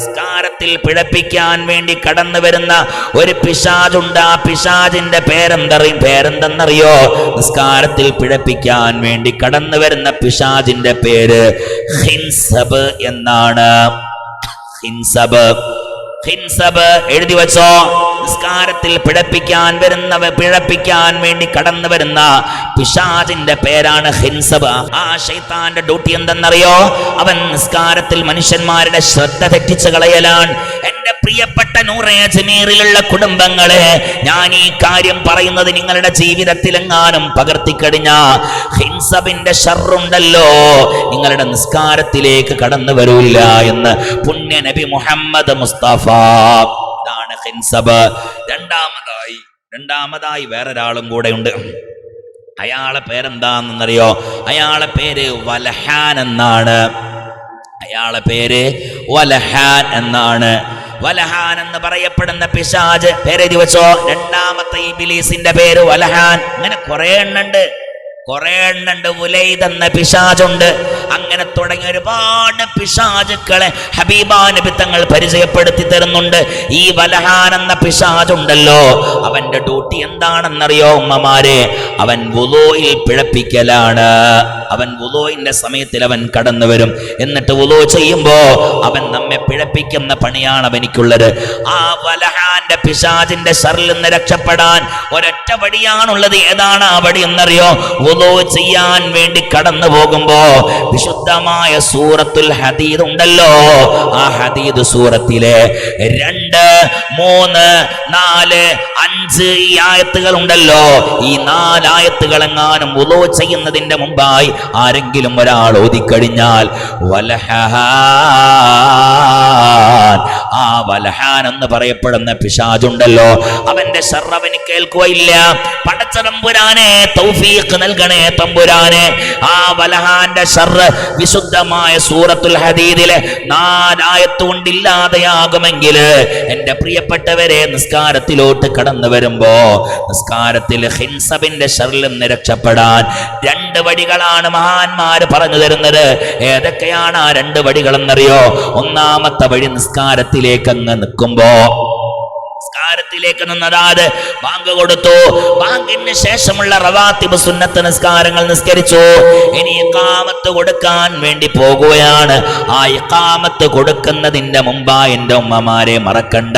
നിസ്കാരത്തിൽ പിഴപ്പിക്കാൻ വേണ്ടി കടന്നു വരുന്ന ഒരു പിശാജുണ്ട് ആ പിശാജിന്റെ പേരെന്തറിയും പേരെന്തെന്നറിയോ? നിസ്കാരത്തിൽ പിഴപ്പിക്കാൻ വേണ്ടി കടന്നു വരുന്ന പിശാജിന്റെ പേര് ഹിൻസബ് എന്നാണ്. ഹിൻസബ്. ഹിൻസബ് എഴുതി വെച്ചോ? നിസ്കാരത്തിൽ പിഴപ്പിക്കാൻ വരുന്നവ പിഴപ്പിക്കാൻ വേണ്ടി കടന്നു വരുന്ന പിശാചിന്റെ പേരാണ് ഹിൻസബ്. ആ ഷൈത്താന്റെ ഡ്യൂട്ടി എന്തെന്നറിയോ? അവൻ നിസ്കാരത്തിൽ മനുഷ്യന്മാരുടെ ശ്രദ്ധ തെറ്റിച്ചു കളയലാണ്. എന്റെ പ്രിയപ്പെട്ട നൂറേജ്മീറിലുള്ള കുടുംബങ്ങളെ ഞാൻ ഈ കാര്യം പറയുന്നത് നിങ്ങളുടെ ജീവിതത്തിലെങ്ങാനും പകർത്തിക്കഴിഞ്ഞ ഹിൻസബിന്റെ ഷറുണ്ടല്ലോ നിങ്ങളുടെ നിസ്കാരത്തിലേക്ക് കടന്നു വരൂല്ല എന്ന് പുണ്യ നബി മുഹമ്മദ് മുസ്തഫ. ഇതാണ് ഹിൻസബ് രണ്ടാമതായി രണ്ടാമതായി വേറൊരാളും കൂടെ ഉണ്ട് അയാളെ പേരെന്താണെന്നറിയോ? അയാളെ പേര് വലഹാൻ എന്നാണ്. അയാളെ പേര് വലഹാൻ എന്നാണ്. വലഹാൻ എന്ന് പറയപ്പെടുന്ന പിശാജ് പേരെഴുതി വെച്ചോ? രണ്ടാമത്തെ ഈ ബിലീസിന്റെ പേര് വലഹാൻ. അങ്ങനെ കുറെ എണ്ണുണ്ട്. കുറെ എണ്ണുണ്ട്. ഉലൈദ് എന്ന പിശാജുണ്ട്. അങ്ങനെ തുടങ്ങിയ ഒരുപാട് പിശാചുക്കളെ ഹബീബാ നബി തങ്ങൾ പരിചയപ്പെടുത്തി തരുന്നുണ്ട്. ഈ വലഹാൻ എന്ന പിശാചുണ്ടല്ലോ. അവന്റെ ഡ്യൂട്ടി എന്താണെന്നറിയോ ഉമ്മമാരെ? അവൻ വുലോയിൽ പിഴപ്പിക്കലാണ്. അവൻ വുലോയിന്റെ സമയത്തിൽ അവൻ കടന്നു വരും. എന്നിട്ട് വുലോ ചെയ്യുമ്പോ അവൻ നമ്മെ പിഴപ്പിക്കുന്ന പണിയാണ് അവനിക്കുള്ളത്. ആ വലഹാന്റെ പിശാജിന്റെ ഷറിൽ നിന്ന് രക്ഷപ്പെടാൻ ഒരൊറ്റ വടിയാണുള്ളത് ഏതാണ് ആ വടി എന്നറിയോ? ഉദോ ചെയ്യാൻ വേണ്ടി കടന്നു പോകുമ്പോ വിശുദ്ധമായ സൂറത്തുൽ ഹദീദ് ഉണ്ടല്ലോ. ആ ഹദീദ് സൂറത്തിലെ രണ്ട് മൂന്ന് നാല് അഞ്ച് ഈ ആയത്തുകൾ ഉണ്ടല്ലോ. ഈ നാലായത്തുകൾ എങ്ങാനും ഉദോ ചെയ്യുന്നതിന്റെ മുമ്പായി ആരെങ്കിലും ഒരാൾ ഓതിക്കഴിഞ്ഞാൽ വലഹ വലഹാൻ എന്ന് പറയപ്പെടുന്ന പിശാജുണ്ടല്ലോ അവന്റെ ഷർറവന് കേൾക്കുകയില്ല പടച്ചതമ്പുരാനെ തൗഫീഖ് നൽകണേ തമ്പുരാനെ. ആ വലഹാന്റെ ഷർറ് വിശുദ്ധമായ സൂറത്തുൽ ഹദീദിലെ നാലായത്ത് കൊണ്ടില്ലാതെയാകുമെങ്കിൽ എന്റെ പ്രിയപ്പെട്ടവരെ നിസ്കാരത്തിലോട്ട് കടന്നു വരുമ്പോ നിസ്കാരത്തിൽ ഹിൻസബിന്റെ ഷറിൽ നിന്ന് രക്ഷപ്പെടാൻ രണ്ട് വഴികളാണ് മഹാന്മാര് പറഞ്ഞു തരുന്നത്. ഏതൊക്കെയാണ് ആ രണ്ട് വഴികളെന്നറിയോ? ഒന്നാമത്തെ വഴി നിസ്കാരത്തിലേക്ക് അങ്ങ് നിൽക്കുമ്പോ നിസ്കാരത്തിലേക്ക് നിന്നതാത് ബാങ്ക് കൊടുത്തു. ബാങ്കിന് ശേഷമുള്ള റവാത്തിബ് സുന്നത്ത് നിസ്കാരങ്ങൾ നിസ്കരിച്ചു. ഇനി ഇക്കാമത്ത് കൊടുക്കാൻ വേണ്ടി പോകുകയാണ്. ആ ഇക്കാമത്ത് കൊടുക്കുന്നതിന്റെ മുമ്പായി എന്റെ ഉമ്മമാരെ മറക്കണ്ട.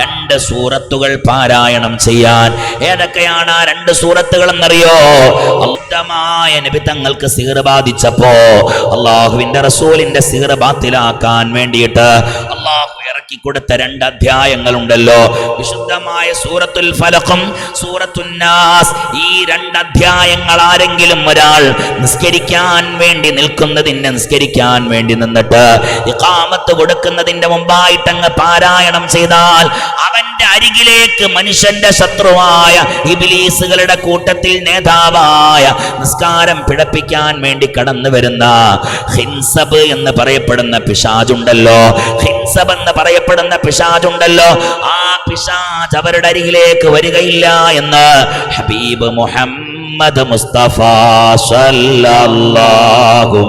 രണ്ട് സൂറത്തുകൾ പാരായണം ചെയ്യാൻ. ഏതൊക്കെയാണ് ആ രണ്ട് സൂറത്തുകൾ എന്നറിയോ ഉത്തമമായ നബി തങ്ങൾക്ക് സീറ് ബാധിച്ചപ്പോ അള്ളാഹുവിന്റെ റസൂലിന്റെ സീറ് ബാത്തിലാക്കാൻ വേണ്ടിയിട്ട് ഇറക്കി കൊടുത്ത രണ്ട് അധ്യായങ്ങളുണ്ടല്ലോ. വിശുദ്ധമായ സൂറത്തുൽ ഫലഖും സൂറത്തുന്നാസ് ഈ രണ്ട് അധ്യായങ്ങൾ ആരെങ്കിലും ഒരാൾ നിസ്കരിക്കാൻ വേണ്ടി നിൽക്കുന്നതിന് നിസ്കരിക്കാൻ വേണ്ടി നിന്നിട്ട് ഇഖാമത്ത് കൊടുക്കുന്നതിന്റെ മുമ്പായിട്ട് അങ്ങ് പാരായണം ചെയ്താൽ അവന്റെ അരികിലേക്ക് മനുഷ്യന്റെ ശത്രുവായ ഇബിലീസുകളുടെ കൂട്ടത്തിൽ നേതാവായ നിസ്കാരം പിടപ്പിക്കാൻ വേണ്ടി കടന്നു വരുന്ന ഹിൻസബ് എന്ന് പറയപ്പെടുന്ന പിശാജുണ്ടല്ലോ ഹിൻസബ് എന്ന് പറയപ്പെടുന്ന പിശാജുണ്ടല്ലോ ആ പിശാജ് അവരുടെ അരികിലേക്ക് വരികയില്ല എന്ന് ഹബീബ് മുഹമ്മദ് മുസ്തഫ സല്ലല്ലാഹു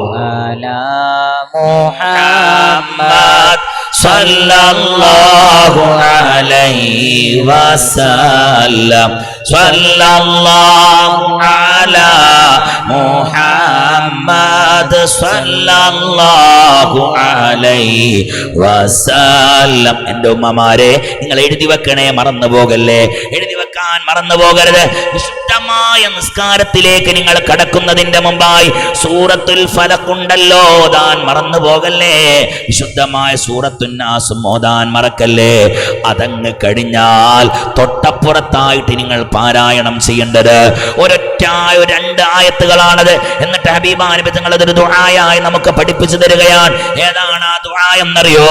മുഹമ്മദ് സല്ലല്ലാഹു അലൈഹി വസല്ലം. സല്ലല്ലാഹു അലാ മുഹമ്മദ് സല്ലല്ലാഹു അലൈഹി വസല്ലം. എന്റെ ഉമ്മമാരെ നിങ്ങൾ എഴുതി വെക്കണേ മറന്നു പോകല്ലേ എഴുതി വെക്കാൻ മറന്നു പോകരുത് വിശുദ്ധമായ നിസ്കാരത്തിലേക്ക് നിങ്ങൾ കടക്കുന്നതിന്റെ മുമ്പായി സൂറത്തുൽ ഫലക്കുണ്ടല്ലോ താൻ മറന്നു പോകല്ലേ വിശുദ്ധമായ സൂറത്തുന്നാസും ഓതാൻ മറക്കല്ലേ? അതങ്ങ് കഴിഞ്ഞാൽ തൊട്ടപ്പുറത്തായിട്ട് നിങ്ങൾ പാരായണം ചെയ്യേണ്ടത്. ഒരൊറ്റ ഒരു രണ്ട് ആയത്തുകളാണത്. എന്നിട്ട് ഹബീബാനുബി നിങ്ങൾ അതൊരു ദുഴായായി നമുക്ക് പഠിപ്പിച്ചു തരികയാണ്. ഏതാണ് ആ ദുആ എന്നറിയോ?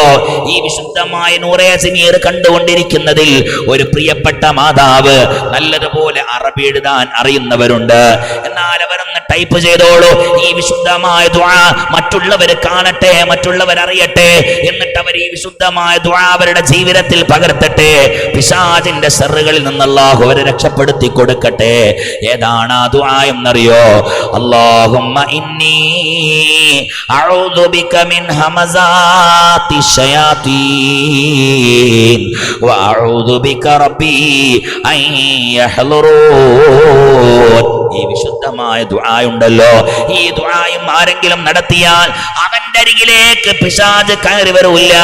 ഈ വിശുദ്ധമായ നൂറേ സിനീർ കണ്ടുകൊണ്ടിരിക്കുന്നതിൽ ഒരു പ്രിയപ്പെട്ട മാതാവ് നല്ലതുപോലെ അറബി എഴുതാൻ അറിയുന്നവരുണ്ട്. എന്നാൽ ടൈപ്പ് ചെയ്തോളൂ. ഈ വിശുദ്ധമായ ദുആ മറ്റുള്ളവർ കാണട്ടെ മറ്റുള്ളവർ അറിയട്ടെ എന്നിട്ട് അവർ ഈ വിശുദ്ധമായ ദുആ അവരുടെ ജീവിതത്തിൽ പകർത്തട്ടെ. പിശാചിന്റെ സെറുകളിൽ നിന്ന് അല്ലാഹു അവരെ രക്ഷപ്പെടുത്തി കൊടുക്കട്ടെ. ഏതാണ് ആ ദുആ എന്നറിയോ? അല്ലാഹുമ്മ ഇന്നി അഊദു ബിക മിൻ ഹമസാത്തി ശയാതീൻ വഅഊദു ബിക റബ്ബി അൻ ഈ വിശുദ്ധമായ ദുആയുണ്ടല്ലോ. ഈ ദുആയും ആരെങ്കിലും നടത്തിയാൽ അവന്റെ അരികിലേക്ക് പിശാജ് കയറി വരൂല്ല.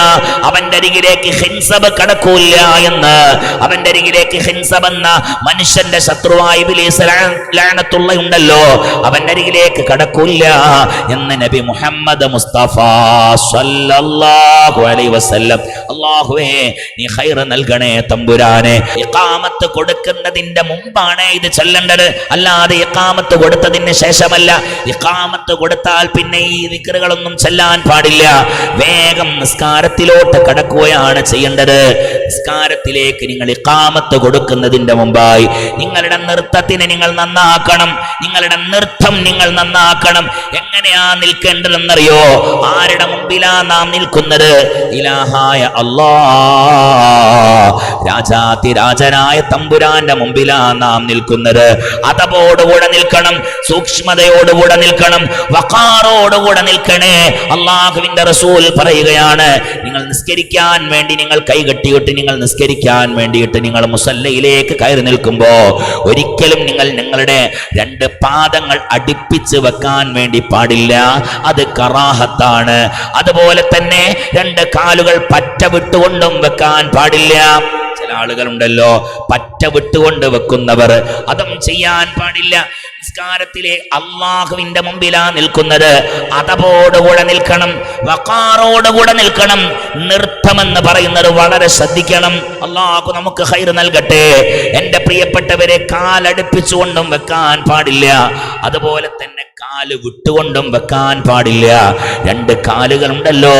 അവന്റെ അരികിലേക്ക് ഹിൻസബ് കടക്കൂല്ല എന്ന്. അവന്റെ അരികിലേക്ക് ഹിൻസബ് എന്ന മനുഷ്യന്റെ ശത്രുവായ ലാനത്തുള്ള ഉണ്ടല്ലോ. അവന്റെ അരികിലേക്ക് കടക്കൂല്ല എന്ന് നബി മുഹമ്മദ് മുസ്തഫ സല്ലല്ലാഹു അലൈഹി വസല്ലം അല്ലാഹുവേ നീ ഹൈർ നൽകണേ തമ്പുരാനെ. ഇഖാമത്ത് കൊടുക്കുന്നതിന്റെ മുമ്പാണ് ഇത് ചൊല്ലേണ്ടത്. അല്ലാതെ ഇഖാമത്ത് കൊടുത്തതിന് ശേഷമല്ല. ഇഖാമത്ത് കൊടുത്താൽ പിന്നെ ഈ വിക്രുകളൊന്നും ചെല്ലാൻ പാടില്ല. വേഗം നിസ്കാരത്തിലോട്ട് കടക്കുകയാണ് ചെയ്യേണ്ടത്. നിസ്കാരത്തിലേക്ക് നിങ്ങൾ ഇഖാമത്ത് കൊടുക്കുന്നതിന്റെ മുമ്പായി. നിങ്ങളുടെ നൃത്തത്തിന് നിങ്ങൾ നന്നാക്കണം. നിങ്ങളുടെ നൃത്തം നിങ്ങൾ നന്നാക്കണം. എങ്ങനെയാ നിൽക്കേണ്ടതെന്നറിയോ? ആരുടെ മുമ്പിലാ നാം നിൽക്കുന്നത്? ഇലാഹായ അല്ലാ രാജാതി രാജനായ തമ്പുരാന്റെ മുമ്പിലാ നാം നിൽക്കുന്നത്. അതപോടുകൂടെ നിൽക്കണം സൂക്ഷ്മതയോടുകൂടെ നിൽക്കണം വക്കാറോടുകൂടെ നിൽക്കണേ. അള്ളാഹുവിന്റെ റസൂൽ പറയുകയാണ് നിങ്ങൾ നിസ്കരിക്കാൻ വേണ്ടി നിങ്ങൾ കൈകെട്ടിയിട്ട് നിങ്ങൾ നിസ്കരിക്കാൻ വേണ്ടിയിട്ട് നിങ്ങൾ മുസല്ലയിലേക്ക് കയറി നിൽക്കുമ്പോ ഒരിക്കലും നിങ്ങൾ നിങ്ങളുടെ രണ്ട് പാദങ്ങൾ അടുപ്പിച്ച് വെക്കാൻ വേണ്ടി പാടില്ല. അത് കറാഹത്താണ്. അതുപോലെ തന്നെ രണ്ട് കാലുകൾ പറ്റ വിട്ടുകൊണ്ടും വെക്കാൻ പാടില്ല. ചില ആളുകളുണ്ടല്ലോ പറ്റ വിട്ടുകൊണ്ട് വെക്കുന്നവർ അതും ചെയ്യാൻ പാടില്ല. നിസ്കാരത്തിലെ അള്ളാഹുവിന്റെ മുമ്പിലാ നിൽക്കുന്നത്. അതപോടുകൂടെ നിൽക്കണം വക്കാറോടുകൂടെ നിൽക്കണം. നൃത്തമെന്ന് പറയുന്നത് വളരെ ശ്രദ്ധിക്കണം. അള്ളാഹു നമുക്ക് ഹൈർ നൽകട്ടെ. എന്റെ പ്രിയപ്പെട്ടവരെ കാലടുപ്പിച്ചുകൊണ്ടും വെക്കാൻ പാടില്ല. അതുപോലെ തന്നെ കാൽ വിട്ടുകൊണ്ടും വെക്കാൻ പാടില്ല. രണ്ട് കാലുകൾ ഉണ്ടല്ലോ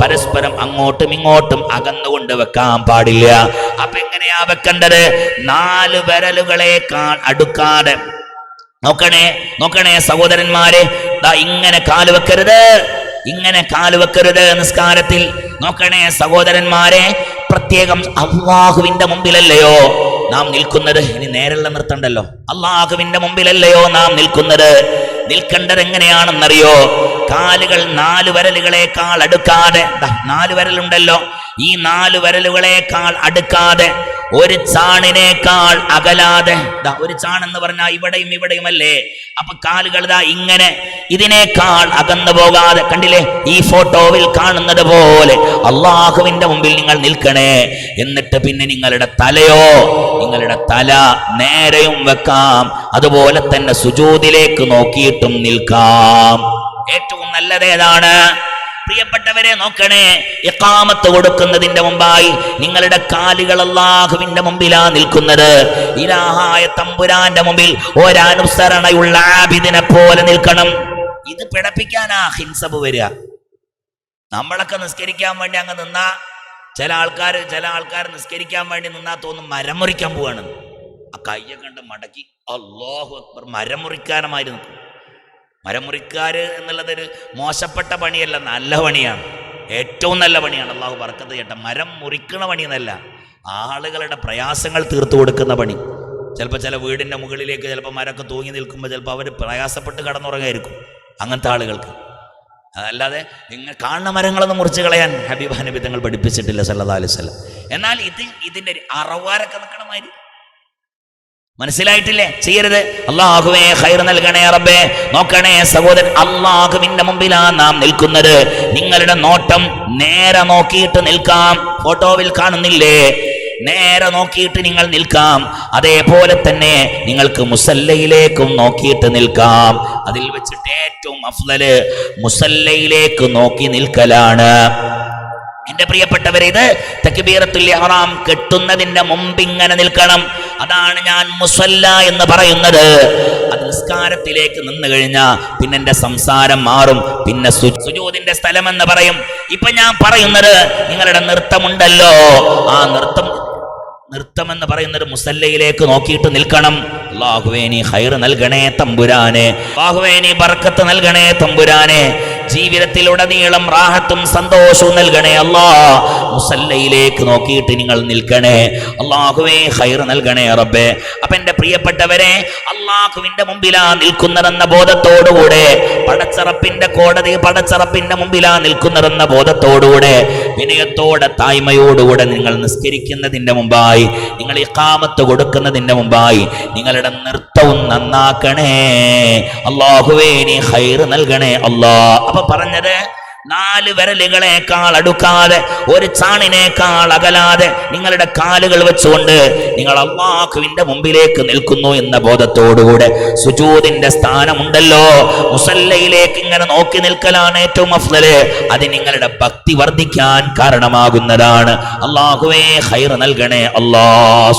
പരസ്പരം അങ്ങോട്ടും ഇങ്ങോട്ടും അകന്നുകൊണ്ട് വെക്കാൻ പാടില്ല. അപ്പൊ എങ്ങനെയാ വെക്കേണ്ടത്? നാല് വിരലുകളേക്കാൾ അടുക്കാതെ. നോക്കണേ നോക്കണേ സഹോദരന്മാരെ. ഇങ്ങനെ കാൽ വെക്കരുത്. ഇങ്ങനെ കാൽ വെക്കരുത് നിസ്കാരത്തിൽ. നോക്കണേ സഹോദരന്മാരെ പ്രത്യേകം അള്ളാഹുവിന്റെ മുമ്പിലല്ലയോ നാം നിൽക്കുന്നത്? ഇനി നേരെയുള്ള നിർത്തണ്ടല്ലോ അള്ളാഹുവിന്റെ മുമ്പിലല്ലയോ നാം നിൽക്കുന്നത്? നിൽക്കേണ്ടത് എങ്ങനെയാണെന്നറിയോ കാലുകൾ നാല് വിരലുകളേക്കാൾ അടുക്കാതെ നാല് വിരലുണ്ടല്ലോ. ഈ നാല് വിരലുകളേക്കാൾ അടുക്കാതെ ഒരു ചാണിനേക്കാൾ അകലാതെ ഒരു ചാണെന്ന് പറഞ്ഞാൽ ഇവിടെയും ഇവിടെയും അല്ലേ അപ്പൊ കാലുകൾ ദാ ഇങ്ങനെ ഇതിനേക്കാൾ അകന്നു പോകാതെ കണ്ടില്ലേ? ഈ ഫോട്ടോവിൽ കാണുന്നത് പോലെ അള്ളാഹുവിന്റെ മുമ്പിൽ നിങ്ങൾ നിൽക്കണേ. എന്നിട്ട് പിന്നെ നിങ്ങളുടെ തലയോ നിങ്ങളുടെ തല നേരെയും വെക്കാം. അതുപോലെ തന്നെ സുജൂതിലേക്ക് നോക്കിയിട്ടും നിൽക്കാം. ഏറ്റവും നല്ലതേതാണ് പ്രിയപ്പെട്ടവരെ നോക്കണേ എക്കാമത്ത് കൊടുക്കുന്നതിന്റെ മുമ്പായി നിങ്ങളുടെ കാലുകൾ അള്ളാഹുവിന്റെ മുമ്പിലാ നിൽക്കുന്നത്. ഇലാഹായ തമ്പുരാന്റെ മുമ്പിൽ ഒരനുസരണയുള്ള ആബിദിനെ പോലെ നിൽക്കണം. ഇത് പിടപ്പിക്കാനാ ഹിൻസബ് വരിക. നമ്മളൊക്കെ നിസ്കരിക്കാൻ വേണ്ടി അങ്ങ് നിന്നാ ചില ആൾക്കാർ ചില ആൾക്കാർ നിസ്കരിക്കാൻ വേണ്ടി നിന്നാ തോന്നും മരം മുറിക്കാൻ പോവാണ് ആ കയ്യെ കണ്ട് മടക്കി അള്ളാഹു അക്ബർ മരം മുറിക്കാനുമായി മരം മുറിക്കാർ എന്നുള്ളതൊരു മോശപ്പെട്ട പണിയല്ല നല്ല പണിയാണ്. ഏറ്റവും നല്ല പണിയാണ്. അള്ളാഹു പറക്കത്ത് ചേട്ടൻ മരം മുറിക്കണ പണി എന്നല്ല ആളുകളുടെ പ്രയാസങ്ങൾ തീർത്തു കൊടുക്കുന്ന പണി. ചിലപ്പോൾ ചില വീടിന്റെ മുകളിലേക്ക് ചിലപ്പോൾ മരമൊക്കെ തൂങ്ങി നിൽക്കുമ്പോൾ ചിലപ്പോൾ അവർ പ്രയാസപ്പെട്ട് കടന്നുറങ്ങായിരിക്കും അങ്ങനത്തെ ആളുകൾക്ക്. അതല്ലാതെ നിങ്ങൾ കാണുന്ന മരങ്ങളൊന്നും മുറിച്ച് കളയാൻ ഹബീബ് നബി തങ്ങൾ പഠിപ്പിച്ചിട്ടില്ല സല്ലല്ലാഹു അലൈഹി എന്നാൽ ഇത് ഇതിന്റെ അറവാരൊക്കെ നിൽക്കണമാതിരി മനസ്സിലായിട്ടില്ലേ? ചെയ്യരുത്. അള്ളാഹുവേ ഹൈർ നൽകണേ റബ്ബേ. നോക്കണേ സഹോദരൻ അള്ളാഹുവിന്റെ മുമ്പിലാ നാം നിൽക്കുന്നത്. നിങ്ങളുടെ നോട്ടം നേരെ നോക്കിയിട്ട് നിൽക്കാം. ഫോട്ടോവിൽ കാണുന്നില്ലേ? നേരെ നോക്കിയിട്ട് നിങ്ങൾ നിൽക്കാം. അതേപോലെ തന്നെ നിങ്ങൾക്ക് മുസല്ലയിലേക്കും നോക്കിയിട്ട് നിൽക്കാം. അതിൽ വെച്ചിട്ട് ഏറ്റവും അഫ്ലല് മുസല്ലയിലേക്ക് നോക്കി നിൽക്കലാണ്. എന്റെ പ്രിയപ്പെട്ടവരെ ഇത് തക്ബീറത്തുൽ ഇഹ്റാം കെട്ടുന്നതിന്റെ മുമ്പ് ഇങ്ങനെ നിൽക്കണം. അതാണ് ഞാൻ മുസല്ല എന്ന് പറയുന്നത്. നിസ്കാരത്തിലേക്ക് നിന്ന് കഴിഞ്ഞാൽ പിന്നെ എന്റെ സംസാരം മാറും. പിന്നെ സു- സുജൂദിന്റെ സ്ഥലം എന്ന് പറയും. ഇപ്പൊ ഞാൻ പറയുന്നത് നിങ്ങളുടെ നൃത്തമുണ്ടല്ലോ. ആ നൃത്തം നൃത്തം എന്ന് പറയുന്നൊരു മുസല്ലയിലേക്ക് നോക്കിയിട്ട് നിൽക്കണം. അള്ളാഹുവേനി ഹൈർ നൽകണേ തമ്പുരാനെ. അള്ളാഹുവേനി ബർക്കത്ത് നൽകണേ തമ്പുരാനെ. ജീവിതത്തിലുടനീളം റാഹത്തും സന്തോഷവും നൽകണേ അല്ലാ. മുസല്ലയിലേക്ക് നോക്കിയിട്ട് നിങ്ങൾ നിൽക്കണേ. അള്ളാഹുവേ ഹൈർ നൽകണേ റബ്ബേ. അപ്പൊ എന്റെ പ്രിയപ്പെട്ടവരെ അള്ളാഹുവിന്റെ മുമ്പിലാ നിൽക്കുന്നതെന്ന ബോധത്തോടുകൂടെ കോടതി പടച്ചറപ്പിന്റെ മുമ്പിലാ നിൽക്കുന്നതെന്ന ബോധത്തോടുകൂടെ വിനയത്തോടെ തായ്മയോടുകൂടെ നിങ്ങൾ നിസ്കരിക്കുന്നതിന്റെ മുമ്പായി നിങ്ങൾ ഈ കാമത്ത് കൊടുക്കുന്നതിന്റെ മുമ്പായി നിങ്ങളുടെ നൃത്തവും നന്നാക്കണേ. അള്ളാഹുവേ നീ ഹൈർ നൽകണേ അള്ളാ അപ്പൊ പറഞ്ഞത് നാല് വിരലുകളേക്കാൾ അടുക്കാതെ ഒരു ചാണിനേക്കാൾ അകലാതെ നിങ്ങളുടെ കാലുകൾ വെച്ചുകൊണ്ട് നിങ്ങൾ അള്ളാഹുവിന്റെ മുമ്പിലേക്ക് നിൽക്കുന്നു എന്ന ബോധത്തോടുകൂടെ സുജൂദിന്റെ സ്ഥാനമുണ്ടല്ലോ. മുസല്ലയിലേക്ക് ഇങ്ങനെ നോക്കി നിൽക്കലാണ് ഏറ്റവും അഫ്ലല് അത് നിങ്ങളുടെ ഭക്തി വർദ്ധിക്കാൻ കാരണമാകുന്നതാണ്. അള്ളാഹുവേ ഹൈർ നൽകണേ അല്ലാ.